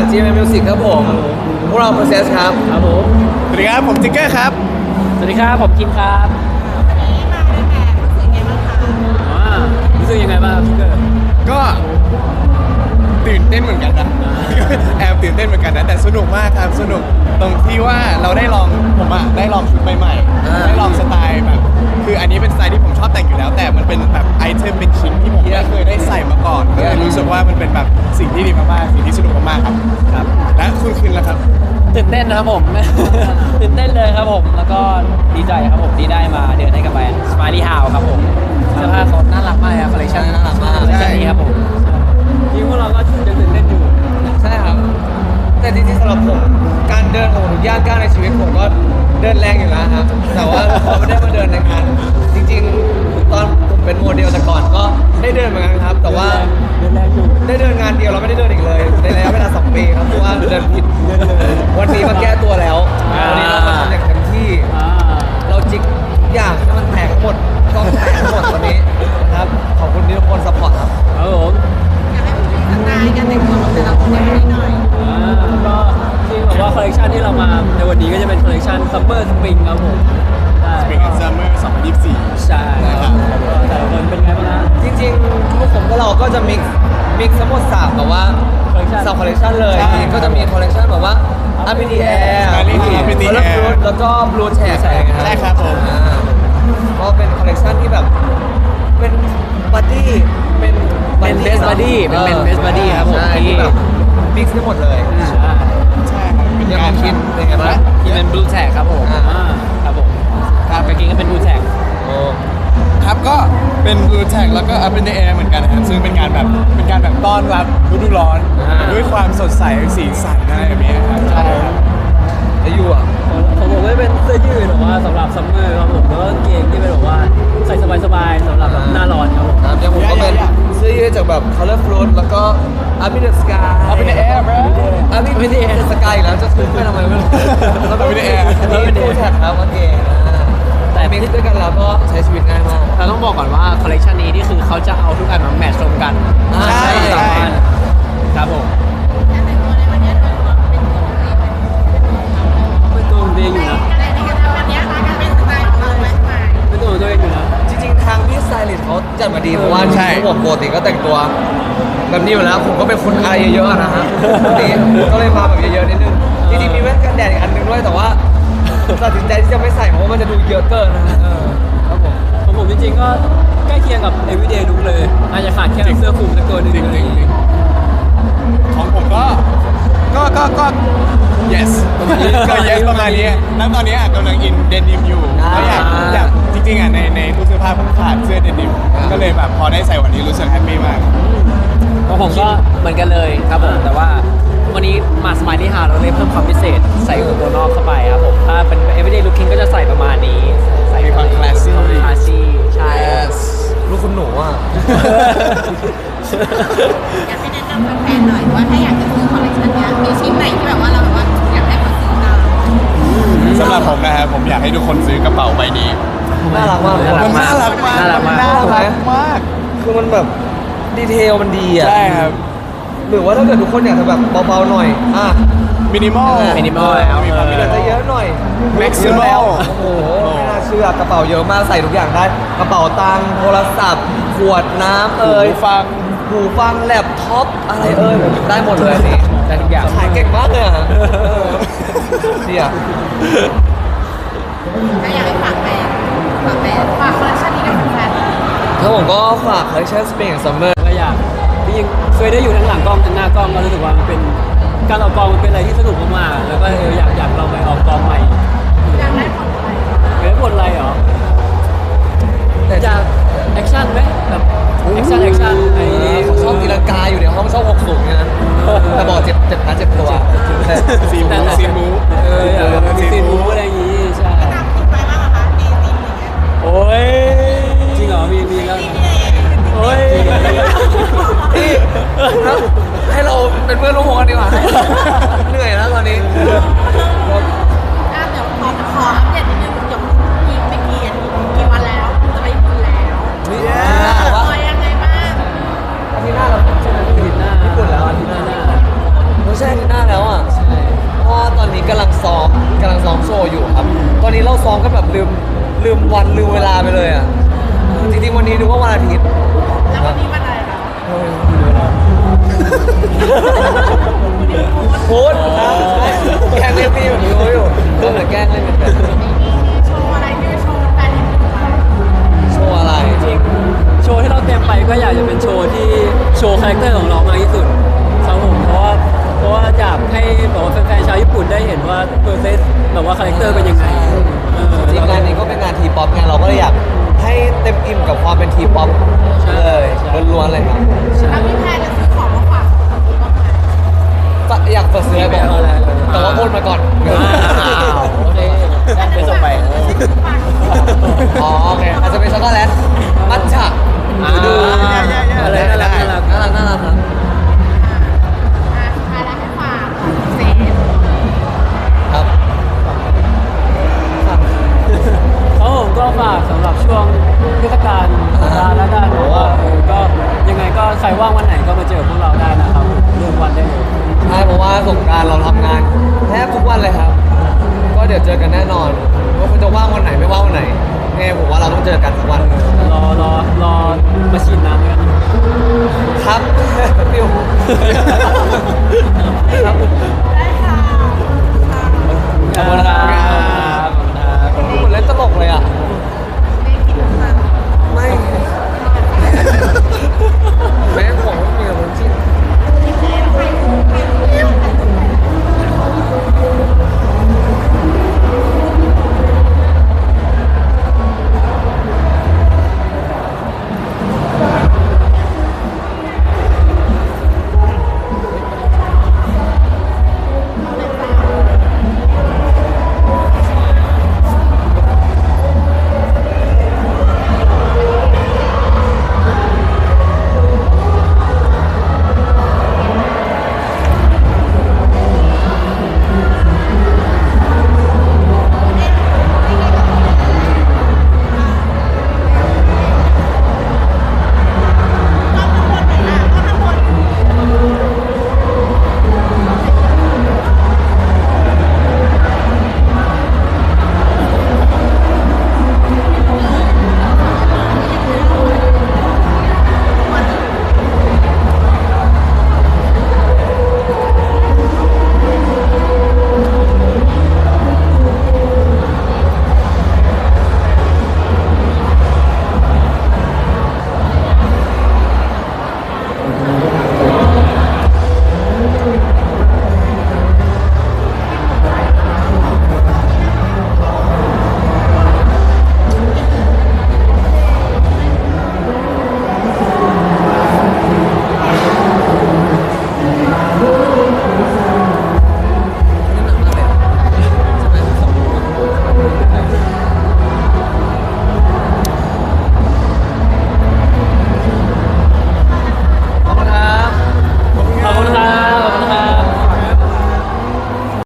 จาก GMM Music ครับผมพวกเรา Process ครับครับผมสวัสดีครับผมติ๊กเกอร์ครับ สวัสดีครับผมคิมครับอ่ารู้สึกยังไงบ้างครับพี่เกิร์ก็ตื่นเต้นเหมือนกันนะแอบตื่นเต้นเหมือนกันนะแต่สนุกมากครับสนุกตรงที่ว่าเราได้ลองผมอะได้ลองชุดใหม่อ่าๆได้ลองสไตล์แบบ คืออันนี้เป็นสไตล์ที่ผมชอบแต่งอยู่แล้ว แต่มันเป็นแบบไอเทมเป็นชิ้นที่ รู้สึกว่ามันเป็นแบบสิ่งที่ดีมากๆสิ่งที่สนุกมากๆครับครับ และคุณคืนแล้วครับ ตื่นเต้นนะครับผม ตื่นเต้นเลยครับผม แล้วก็ดีใจครับผมที่ได้มาเดินให้กับแบรนด์ Smiley House ครับผมเสื้อผ้าเขาน่ารักมากครับคอลเลคชันน่ารักมาก ได้เดินงานเดียวเราไม่ได้เดินอีกเลย ในระยะเวลาสองปีครับเพราะว่าเดินผิดวันนี้มาแก้ตัวแล้วอ่าวันนี้เรามาทำอย่างเต็มที่อ่าเราจิกทุกอย่างให้มันแตกทั้งหมดต้องแตกทั้งหมดวันนี้นะครับขอบคุณที่ทุกคนซัพพอร์ตครับครับผมอยากให้พูดถึงสไตล์การแต่งตัวของแต่ละคนให้หน่อยอ่าก็จริงแบบว่าคอลเลคชันที่เรามาในวันนี้ก็จะเป็นคอลเลคชัน Summer Spring ครับผมใช่ Spring and Summer 2024ใช่นะครับแต่ละคนเป็นไงบ้างฮะจริงๆพวกผมกับเราก็จะมิกซ์ มิกซ์ทั้งหมดสามแบบว่า Collection สามคอลเลคชันเลยใช่ก็จะมีคอลเลคชันแบบว่า Up in the Air Smiling Up in the Color Air Fruit แล้วก็ Blue Tag อะไรอย่างเงี้ยใช่ครับผมอ่าก็เป็นคอลเลคชันที่แบบเป็นบัดดี้เป็นเป็น best buddy เป็นเป็น best buddy ครับผมใช่ที่ที่แบบมิกซ์ทั้งหมดเลยใช่ใช่ครับเป็นยังการคิดเป็นไงบ้างที่เป็น Blue Tag ครับผมอ่าอ่าครับผมครับกางเกงก็เป็น Blue Tag โอ้ ครับก็เป็น Blue Tag แล้วก็ Up in the Air เหมือนกันนะครับซึ่งเป็นการแบบเป็นการแบบต้อนรับฤดูร้อนอ่าด้วยความสดใสสีสันอะไรแบบนี้ครับใช่ครับแล้วอยู่อะของผมก็เป็นเสื้อยืดแบบว่าสำหรับซัมเมอร์ครับผมแล้วก็กางเกงที่เป็นแบบว่าใส่สบายๆสำหรับแบบหน้าร้อนครับผมครับยังผมก็เป็นอย่าอย่าเสื้อยืดจากแบบ Color Fruit แล้วก็ Up in the Sky Up in the Air bro Up in the Air Sky อีกแล้วจะขึ้นไปทำไมไม่รู้แล้วก็ Up in the Air อันนี้ Blue Tag ครับโอเคอ่า แต่มิกซ์ด้วยกันแล้วก็ใช้ชีวิตง่ายมาก เราต้องบอกก่อนว่าคอลเลคชันนี้นี่คือเขาจะเอาทุกอันมาแมทช์รวมกันอ่าใช่ สามอันครับผมๆการแต่งตัวในวันนี้โดยรวมเป็นตัวของตัวเองไหมเป็นตัวของตัวเองอยู่นะแต่ในการวันนี้การเป็นสไตล์ของเราไหมสไตล์เป็นตัวของตัวเองอยู่นะจริงๆ ทางพี่สไตลิสต์เขาจัดมาดีเพราะว่าใช่ ผมปกติก็แต่งตัว แบบนี้อยู่แล้วผมก็เป็นคนอะไรเยอะๆอะนะฮะปกติก็เลยมาแบบเยอะๆนิดนึงจริงๆมีแว่นกันแดดอีกอันนึงด้วยแต่ว่า ตัดสินใจที่จะไม่ใส่เพราะว่ามันจะดูเยอะเกินนะฮะเออครับผมของผมจริงๆก็ใกล้เคียงกับ everyday look เลย อาจจะขาดแค่เสื้อคลุมสักตัวหนึงจริงๆจริงของผมก็ ก็ก็ก็ yes ก็ yes ประมาณนี้แล้วตอนนี้อะกำลังอินเดนิมอยู่อ่าแล้วอยากอยากจริงๆอะในในตู้เสื้อผ้าผมขาดเสื้อเดนิมก็เลยแบบพอได้ใส่วันนี้รู้สึกแฮปปี้มาก ของผมก็เหมือนกันเลยครับผมแต่ว่า วันนี้มาสม i ลี่ฮาเราเลยเพิ่มความพิเศษใส่หัวตัวนอกเข้าไปครับผมถ้าเป็น everyday looking ก็จะใส่ประมาณนี้ใส่มีความ classy คลาสซี่ใช่ลูกคุณหนูอะ อยากให้แนะนำแฟนๆหน่อยว่าถ้าอยากจะซื้อคอลเลคชันเนี้ยมีชิ้นไหนที่แบบว่าเราแบบว่าอยากให้เขาซื้อตามสำหรับผมนะครับผมอยากให้ทุกคนซื้อกระเป๋าใบนี้น่ารักมากเลยน่ารัมันกน่ารักมากน่ารักมาก น่ารักมาก คือมันแบบดีเทลมันดีอะ ใช่ครับ หรือว่าถ้าเกิดทุกคนอยากจะแบบเบาๆหน่อยอะมินิมอล minimal มีความมิอยากนิจะมเยอลอะหน่อย Maximal เยอะแล้วโอ้โหไม่น่าเชื่อกระเป๋าเยอะมากใส่ทุกอย่างได้ กระเป๋าตังค์โทรศัพท์ ขวดน้ำเอ่ยหูฟัง หูฟังแล็ปท็อปอะไรเอ่ยผมได้หมดเลยอันนี่ได้ทุกอย่างขายเก่งมากเลยอะเออดีอะถ้าอยากให้ฝากแบรนด์ฝากแบรนด์ฝากคอลเลคชันนี้กับแฟนๆแล้วผมก็ฝาก collection Spring and Summer ก็อยากจริงๆ เคยได้อยู่ทั้งหลังกล้องทั้งหน้ากล้องก็รู้สึกว่ามันเป็นการออกกองมันเป็นอะไรที่สนุกมากๆแล้วก็เอออยากอยากลองไปออกกองใหม่อยากได้ผลอะไรเฮ้ยบทอะไรเหรอแต่อยากแอคชั่นไหมแบบแอคชั่นแอคชั่นไอ้ผมชอบตีลังกาอยู่ในห้องชอบหกสูงเนี่ยนะแต่ เหนื่อยแล้วตอนนี้ อ่เดี๋ยวขอออัเดตดนึงยวอีกไม่กี่ย์กี่วันแล้วจะไปญี่แล้วนี่คอยยังไงบ้างอาทิตย์หน้าเราจะไปญี่ปุ่นแล้วอาทิตย์หน้าไม่ใช่ คุณ ช่วงเทศกาลสงรานต์แล้ว่าก็ยังไงก็ใครว่างวันไหนก็มาเจอพวกเราได้นะครับเลือกวันได้เลยใช่เพราะว่าสงกรารเราทำงานแทบทุกวันเลยครับ ก็เดี๋ยวเจอกันแน่นอนว่าคุณจะว่างวันไหนไม่ว่างวันไหนไงผมว่าเราต้องเจอกันทุกวันรอรอรอมาฉีดน้ำกันครับ ฟิวครับได้ค่ะขอบคุณครับขอบคุณครับคนเล่นตลกเลยอะ 很慢。